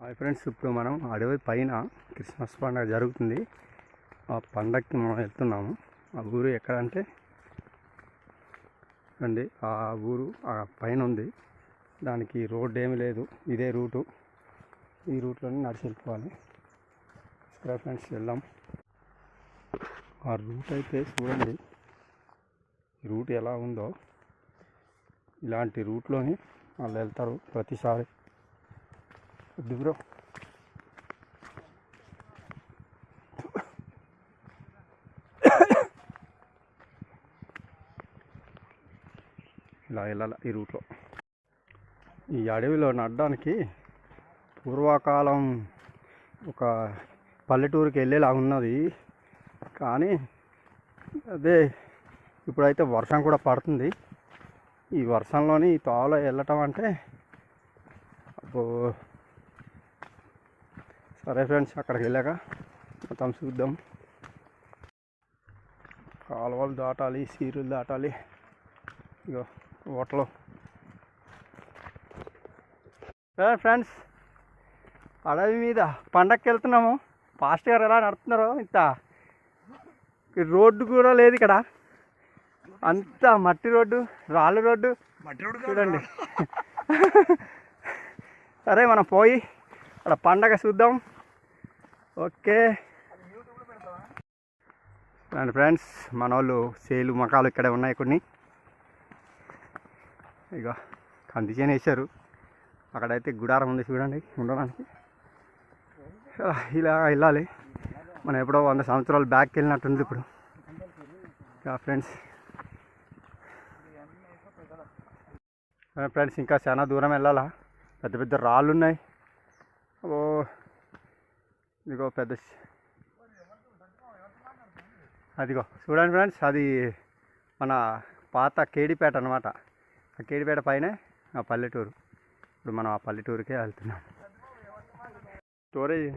Hi friends ఇప్పుడు మనం అడవి పైన క్రిస్మస్ పండుగ జరుగుతుంది. ఆ పండగకి మనం వెళ్తున్నాము. ఆ ఊరు ఎక్కడంటే అండి ఆ ఊరు ఆ పైన ఉంది. దానికి రోడ్ ఏమీ లేదు. ఇదే రూటు. ఈ రూట్లోనే నడిచి వెళ్ళిపోవాలి. సరే ఫ్రెండ్స్ వెళ్దాం. ఆ రూట్ అయితే చూడండి. రూట్ ఎలా ఉందో. ఇలాంటి రూట్లోని వాళ్ళు వెళ్తారు ప్రతిసారి. వద్దు బ్రో ఇలా వెళ్ళాలి ఈ రూట్లో ఈ అడవిలో నడడానికి పూర్వకాలం ఒక పల్లెటూరుకి వెళ్ళేలా ఉన్నది. కానీ అదే ఇప్పుడైతే వర్షం కూడా పడుతుంది. ఈ వర్షంలోని ఈ తోవలో వెళ్ళటం అంటే అబ్బో సరే ఫ్రెండ్స్ అక్కడికి వెళ్ళాక మొత్తం చూద్దాం. కాలువలు దాటాలి సీరులు దాటాలి. ఇగో ఓటలు ఫ్రెండ్స్ అడవి మీద పండక్కి వెళ్తున్నాము. ఫాస్ట్ గారు ఎలా నడుతున్నారో ఇంత. రోడ్డు కూడా లేదు ఇక్కడ. అంత మట్టి రోడ్డు రాళ్ళు రోడ్డు. చూడండి. సరే మనం పోయి అక్కడ పండగ చూద్దాం. ఓకే. అండ్ ఫ్రెండ్స్ మన వాళ్ళు సేలు మకాలు ఇక్కడే ఉన్నాయి కొన్ని. ఇక కంది చేను వేసారు అక్కడైతే గుడారం ఉంది చూడండి ఉండడానికి. ఇలా వెళ్ళాలి. మనం ఎప్పుడో వంద సంవత్సరాలు బ్యాక్కి వెళ్ళినట్టుంది ఇప్పుడు. ఇక ఫ్రెండ్స్. ఫ్రెండ్స్ ఇంకా చాలా దూరం వెళ్ళాలా? పెద్ద పెద్ద రాళ్ళు ఉన్నాయి. ఓ ఇదిగో పెద్ద అదిగో చూడండి ఫ్రెండ్స్ అది మన పాత కేడిపేట అనమాట ఆ కేడిపేట పైనే ఆ పల్లెటూరు. ఇప్పుడు మనం ఆ పల్లెటూరుకే వెళ్తున్నాం. స్టోరేజ్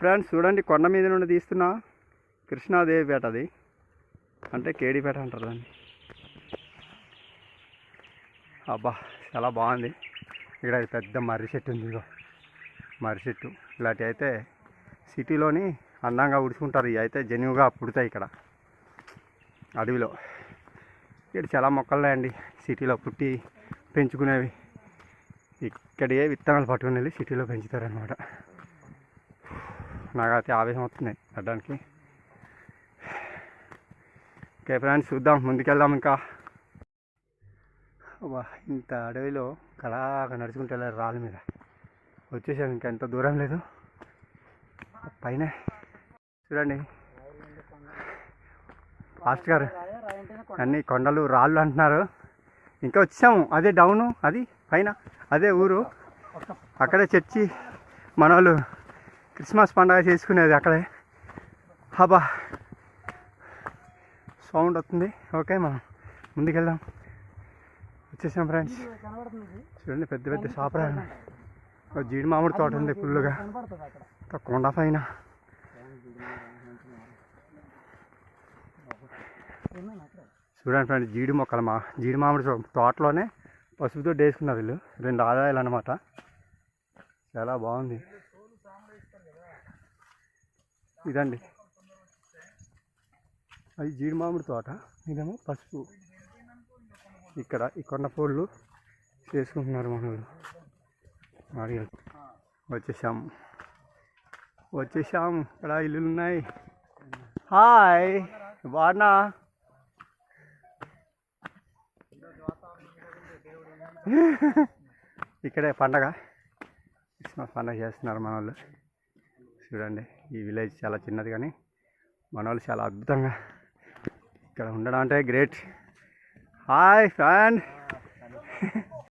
ఫ్రెండ్స్ చూడండి కొండ మీద నుండి తీస్తున్నా కృష్ణాదేవిపేట అది. అంటే కేడిపేట అంటారు దాన్ని. అబ్బా చాలా బాగుంది. ఇక్కడ పెద్ద మర్రి చెట్టు ఉంది ఇదిగో. మర్రి చెట్టు. ఇలాంటివి అయితే సిటీలోని అందంగా ఉడుచుకుంటారు. ఇవి అయితే జెన్యుగా పుడతాయి ఇక్కడ. అడవిలో. ఇక్కడ చాలా మొక్కలు అండి. సిటీలో పుట్టి పెంచుకునేవి. ఇక్కడే విత్తనాలు పట్టుకుని వెళ్ళి సిటీలో పెంచుతారనమాట నాకైతే ఆవేశం వస్తుంది అడ్డానికి ఓకే ఫ్రెండ్స్ చూద్దాం. ముందుకెళ్దాం ఇంకా. ఇంత అడవిలో కళాగా నడుచుకుంటూ వెళ్ళారు రాళ్ళ మీద. వచ్చేసాం ఇంకా ఎంత దూరం లేదు. పైన చూడండి. ఫాస్ట్ గారు అన్ని కొండలు రాళ్ళు అంటున్నారు. ఇంకా వచ్చాము అదే డౌను అది పైన అదే ఊరు. అక్కడే చర్చి మన వాళ్ళు క్రిస్మస్ పండగ చేసుకునేది అక్కడే. హబా సౌండ్ వస్తుంది. ఓకే మనం ముందుకెళ్దాం. వచ్చేసాం ఫ్రెండ్స్. చూడండి పెద్ద పెద్ద సాపరాలు ఉన్నాయి జీడి మామిడి తోట ఉంది ఫుల్గా ఒక కొండ పైన. చూడండి ఫ్రెండ్స్ జీడి మొక్కలు మా జీడి మామిడి తో- తోటలోనే పసుపుతో వేసుకున్నారు వీళ్ళు. రెండు ఆదాయాలు అనమాట చాలా బాగుంది. ఇదండి. అది జీడి మామిడి తోట. ఇదేమో పసుపు. ఇక్కడ ఈ కొండ పూళ్ళు చేసుకుంటున్నారు మన వాళ్ళు వచ్చేసాము. వచ్చేసాం వచ్చేసాం ఇక్కడ ఇల్లులు ఉన్నాయి హాయ్. బాగున్నా? ఇక్కడే పండగ. క్రిస్మస్ పండగ చేస్తున్నారు మన వాళ్ళు చూడండి ఈ విలేజ్ చాలా చిన్నది కానీ మన వాళ్ళు చాలా అద్భుతంగా ఇక్కడ ఉండడం అంటే గ్రేట్. Hi fan